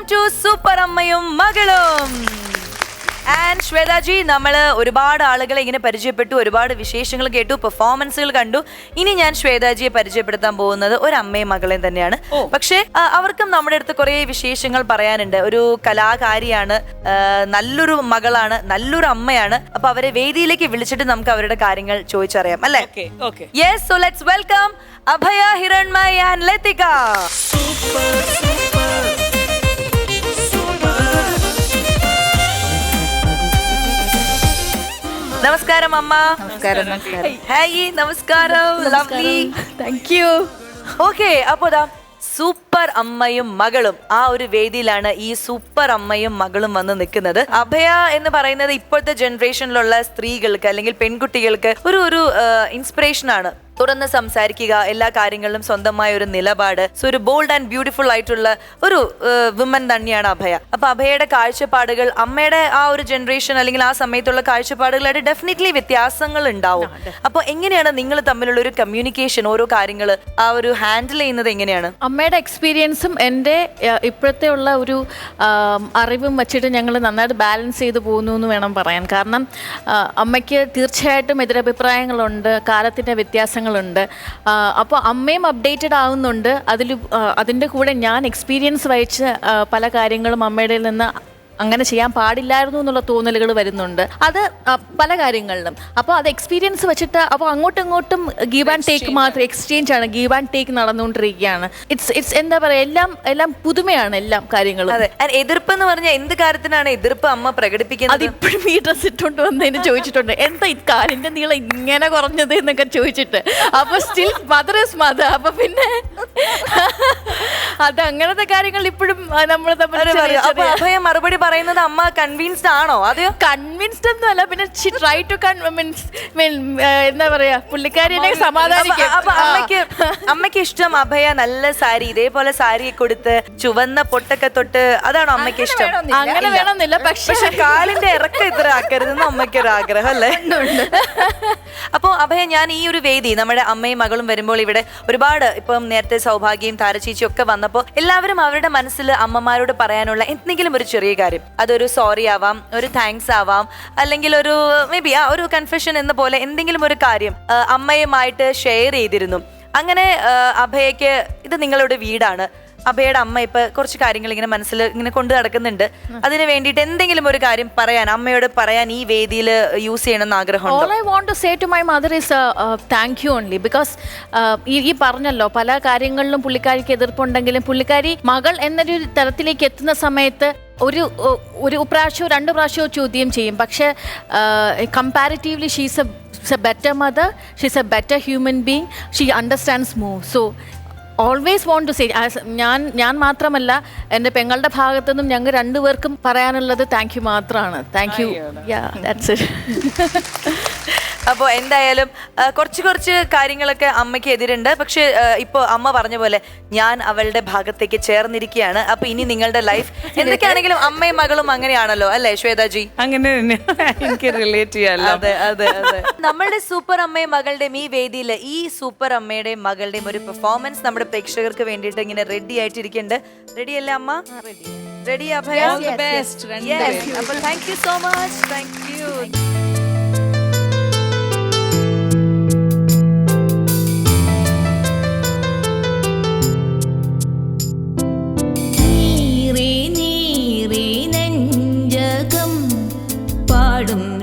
Welcome to super അമ്മയും മകളും. And ശ്വേതാജി നമ്മൾ ഒരുപാട് ആളുകളെ ഇങ്ങനെ പരിചയപ്പെട്ടു ഒരുപാട് വിശേഷങ്ങൾ കേട്ടു പെർഫോമൻസുകൾ കണ്ടു. ഇനി ഞാൻ ശ്വേതാജിയെ പരിചയപ്പെടുത്താൻ പോകുന്നത് ഒരു അമ്മയും മകളെയും തന്നെയാണ്. പക്ഷേ അവർക്കും നമ്മുടെ അടുത്ത് കുറേ വിശേഷങ്ങൾ പറയാനുണ്ട്. ഒരു കലാകാരിയാണ് നല്ലൊരു മകളാണ് നല്ലൊരു അമ്മയാണ്. അപ്പൊ അവരെ വേദിയിലേക്ക് വിളിച്ചിട്ട് നമുക്ക് അവരുടെ കാര്യങ്ങൾ ചോദിച്ചറിയാം അല്ലേ? Okay okay. Yes so let's welcome Abhaya Hiranmayi and Lathika. നമസ്കാരം അമ്മ. നമസ്കാരം ഹായ് നമസ്കാരം ലവ്ലി താങ്ക് യു ഓക്കെ അപ്പോ ദാ സൂപ്പർ അമ്മയും മകളും. ആ ഒരു വേദിയിലാണ് ഈ സൂപ്പർ അമ്മയും മകളും വന്ന് നിൽക്കുന്നത്. അഭയ എന്ന് പറയുന്നത് ഇപ്പോഴത്തെ ജനറേഷനിലുള്ള സ്ത്രീകൾക്ക് അല്ലെങ്കിൽ പെൺകുട്ടികൾക്ക് ഒരു ഒരു ഇൻസ്പിറേഷൻ ആണ്. തുറന്ന് സംസാരിക്കുക. എല്ലാ കാര്യങ്ങളിലും സ്വന്തമായ ഒരു നിലപാട്. സോ ഒരു ബോൾഡ് ആൻഡ് ബ്യൂട്ടിഫുൾ ആയിട്ടുള്ള ഒരു വിമൻ തന്നെയാണ് അഭയ. അപ്പൊ അഭയയുടെ കാഴ്ചപ്പാടുകൾ അമ്മയുടെ ആ ഒരു ജനറേഷൻ അല്ലെങ്കിൽ ആ സമയത്തുള്ള കാഴ്ചപ്പാടുകളായിട്ട് ഡെഫിനറ്റ്ലി വ്യത്യാസങ്ങൾ ഉണ്ടാവും. അപ്പൊ എങ്ങനെയാണ് നിങ്ങൾ തമ്മിലുള്ള ഒരു കമ്മ്യൂണിക്കേഷൻ ഓരോ കാര്യങ്ങൾ ആ ഒരു ഹാൻഡിൽ ചെയ്യുന്നത് എങ്ങനെയാണ്? അമ്മയുടെ എക്സ്പീരിയൻസും എന്റെ ഇപ്പോഴത്തെ ഉള്ള ഒരു അറിവും വെച്ചിട്ട് ഞങ്ങൾ നന്നായിട്ട് ബാലൻസ് ചെയ്ത് പോകുന്നു എന്ന് വേണം പറയാൻ. കാരണം അമ്മയ്ക്ക് തീർച്ചയായിട്ടും എതിരഭിപ്രായങ്ങളുണ്ട് കാലത്തിന്റെ വ്യത്യാസങ്ങളുണ്ട് അപ്പോൾ അമ്മയും അപ്ഡേറ്റഡ് ആവുന്നുണ്ട്. അതിൽ അതിന്റെ കൂടെ ഞാൻ എക്സ്പീരിയൻസ് വഹിച്ച് പല കാര്യങ്ങളും അമ്മയുടെ നിന്ന് അങ്ങനെ ചെയ്യാൻ പാടില്ലായിരുന്നു എന്നുള്ള തോന്നലുകൾ വരുന്നുണ്ട്. അത് പല കാര്യങ്ങളിലും. അപ്പോൾ അത് എക്സ്പീരിയൻസ് വെച്ചിട്ട് അപ്പോൾ അങ്ങോട്ടും ഇങ്ങോട്ടും ഗീവ് ആൻഡ് ടേക്ക് മാത്രം എക്സ്ചേഞ്ച് ആണ്. ഗീവ് ആൻഡ് ടേക്ക് നടന്നുകൊണ്ടിരിക്കുകയാണ്. ഇറ്റ്സ് ഇറ്റ്സ് എന്താ പറയുക എല്ലാം എല്ലാം പുതുമയാണ് എല്ലാം കാര്യങ്ങളും. അതെ. എതിർപ്പ് എന്ന് പറഞ്ഞാൽ എന്ത് കാര്യത്തിനാണ് എതിർപ്പ് അമ്മ പ്രകടിപ്പിക്കുന്നത്? അതിപ്പോഴും ഈ ഡ്രസ് ഇട്ടുകൊണ്ട് വന്നതിന് ചോദിച്ചിട്ടുണ്ട് എന്താ ഈ കാലിന്റെ നീളം ഇങ്ങനെ കുറഞ്ഞത്? എന്നൊക്കെ ചോദിച്ചിട്ട്. അപ്പൊ സ്റ്റിൽ മദർ ഇസ് മദർ അപ്പൊ പിന്നെ അത് അങ്ങനത്തെ കാര്യങ്ങൾ ഇപ്പോഴും നമ്മൾ തമ്മിൽ മറുപടി പറയുന്നത് അമ്മ കൺവിൻസ്ഡ് ആണോ? അത് കൺവിൻസ്ഡ് ഒന്നും അല്ല പിന്നെ ഷി ട്രൈ ടു കൺവിൻസ് എന്താ പറയാ പുള്ളിക്കാരി എന്നെ സമാധാനിക്കും. അപ്പൊ- അമ്മയ്ക്ക് അമ്മയ്ക്ക് ഇഷ്ടം അഭയ നല്ല സാരി ഇതേപോലെ സാരി കൊടുത്ത് ചുവന്ന പൊട്ടൊക്കെ തൊട്ട് അതാണോ അമ്മയ്ക്ക് ഇഷ്ടം? അങ്ങനെ വേണമെന്നില്ല പക്ഷെ കാലിന്റെ ഇറക്കം ഇത്ര ആക്കരുതെന്ന് അമ്മയ്ക്ക് ഒരു ആഗ്രഹം അല്ലേ അപ്പൊ അഭയ ഞാൻ ഈ ഒരു വേദി നമ്മുടെ അമ്മയും മകളും വരുമ്പോൾ ഇവിടെ ഒരുപാട് ഇപ്പം നേരത്തെ സൗഭാഗ്യം താരചേച്ചി ഒക്കെ വന്നപ്പോൾ എല്ലാവരും അവരുടെ മനസ്സിൽ അമ്മമാരോട് പറയാനുള്ള എന്തെങ്കിലും ഒരു ചെറിയ കാര്യം. അതൊരു സോറി ആവാം ഒരു താങ്ക്സ് ആവാം അല്ലെങ്കിൽ ഒരു മേ ബി ആ ഒരു കൺഫെഷൻ എന്ന പോലെ എന്തെങ്കിലും ഒരു കാര്യം അമ്മയുമായിട്ട് ഷെയർ ചെയ്തിരുന്നു. അങ്ങനെ അഭയയ്ക്ക് ഇത് നിങ്ങളുടെ വീടാണ്. അഭയുടെ അമ്മ ഇപ്പൊ കുറച്ച് കാര്യങ്ങൾ ഇങ്ങനെ മനസ്സിൽ ഇങ്ങനെ കൊണ്ടു നടക്കുന്നുണ്ട്. അതിന് വേണ്ടിയിട്ട് എന്തെങ്കിലും ഒരു കാര്യം പറയാൻ അമ്മയോട് പറയാൻ ഈ വേദിയിൽ യൂസ് ചെയ്യണമെന്ന് ആഗ്രഹം യു ഓൺലി ബിക്കോസ് ഈ പറഞ്ഞല്ലോ പല കാര്യങ്ങളിലും പുള്ളിക്കാരിക്ക് എതിർപ്പുണ്ടെങ്കിലും പുള്ളിക്കാരി മകൾ എന്നൊരു തരത്തിലേക്ക് എത്തുന്ന സമയത്ത് ഒരു ഒരു പ്രാവശ്യമോ രണ്ട് പ്രാവശ്യമോ ചോദ്യം ചെയ്യും. പക്ഷേ comparatively she's a better mother she's a better human being she understands move so always want to say ഞാൻ ഞാൻ മാത്രമല്ല എന്റെ പെങ്ങളുടെ ഭാഗത്തു നിന്നും ഞങ്ങൾ രണ്ടുപേർക്കും പറയാനുള്ളത് താങ്ക് യു മാത്രമാണ്. Thank you yeah that's it അപ്പോൾ എന്തായാലും കുറച്ച് കുറച്ച് കാര്യങ്ങളൊക്കെ അമ്മയ്ക്ക് എതിരുണ്ട്. പക്ഷേ ഇപ്പോൾ അമ്മ പറഞ്ഞ പോലെ ഞാൻ അവളുടെ ഭാഗത്തേക്ക് ചേർന്നിരിക്കുകയാണ്. അപ്പൊ ഇനി നിങ്ങളുടെ ലൈഫ് എന്തൊക്കെയാണെങ്കിലും അമ്മയും മകളും അങ്ങനെയാണല്ലോ അല്ലേ ശ്വേതാജി? അങ്ങനെ തന്നെ. എനിക്ക് റിലേറ്റ് ചെയ്യാമല്ലോ അതെ അതെ അതെ. നമ്മളുടെ സൂപ്പർ അമ്മയും മകളുടെയും ഈ വേദിയിൽ ഈ സൂപ്പർ അമ്മയുടെയും മകളുടെയും ഒരു പെർഫോമൻസ് നമ്മുടെ പ്രേക്ഷകർക്ക് വേണ്ടിയിട്ട് ഇങ്ങനെ റെഡി ആയിട്ടിരിക്കുന്നുണ്ട്. റെഡി അല്ലേ അമ്മ? റെഡി അഭയ. അപ്പോൾ thank you so much thank you പാടും